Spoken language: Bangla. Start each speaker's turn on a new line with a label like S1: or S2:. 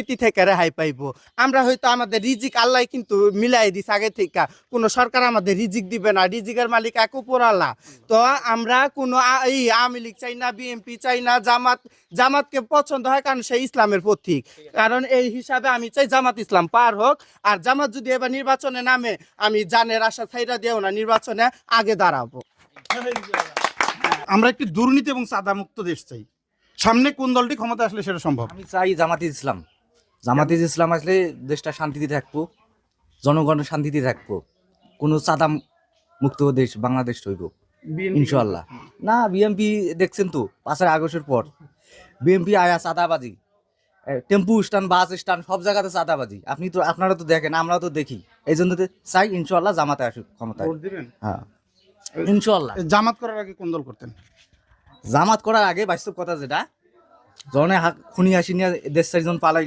S1: নীতি থেকে রেহাই পাইবো। আমরা হয়তো আমাদের রিজিক আল্লাহ কিন্তু মিলাই দিস আগে থেকে কোনো সরকার আমাদের রিজিক দিবে না। রিজিকের মালিক এক উপর আল্লাহ তো আমরা কোনো এই আওয়ামী লীগ চাই না বিএনপি চাই না জামাত জামাতকে পছন্দ হয় কারণ সে ইসলামের পথিক কারণ এই হিসাবে আমি চাই জামাত ইসলাম পার হোক। আর জামাত যদি এবার নির্বাচনে নামে আমি জানের আশা ছাইরা দিও না নির্বাচনে আগে দাঁড়াবো।
S2: আমরা একটি দুর্নীতি এবং চাঁদা মুক্ত দেশ চাই। সামনে কোন দলটি ক্ষমতা আসলে সেটা সম্ভব?
S3: আমি চাই জামাতি ইসলাম। জামাতি ইসলাম আসলে দেশটা শান্তিতে থাকব জনগণের শান্তিতে থাকব কোনো চাঁদা মুক্ত দেশ বাংলাদেশ হইব ইনশাল্লাহ না বিএমপি দেখছেন তো পাঁচের আগস্টের পর। বিএমপি আয়া চাঁদাবাজি টেম্পু স্ট্যান্ড বাস স্ট্যান্ড সব জায়গাতে চাঁদাবাজি। আপনি তো আপনারা তো দেখেন আমরাও তো দেখি। এই জন্য চাই ইনশাল্লাহ জামাতে আসুক ক্ষমতায়।
S2: দিবেন?
S3: হ্যাঁ। ইনশাল্লাহ
S2: জামাত করার আগে কোন দল করতেন?
S3: জামাত করার আগে বাস্তব কথা যেটা জনে খুনি আসি নিয়ে দেশ চারজন পালাই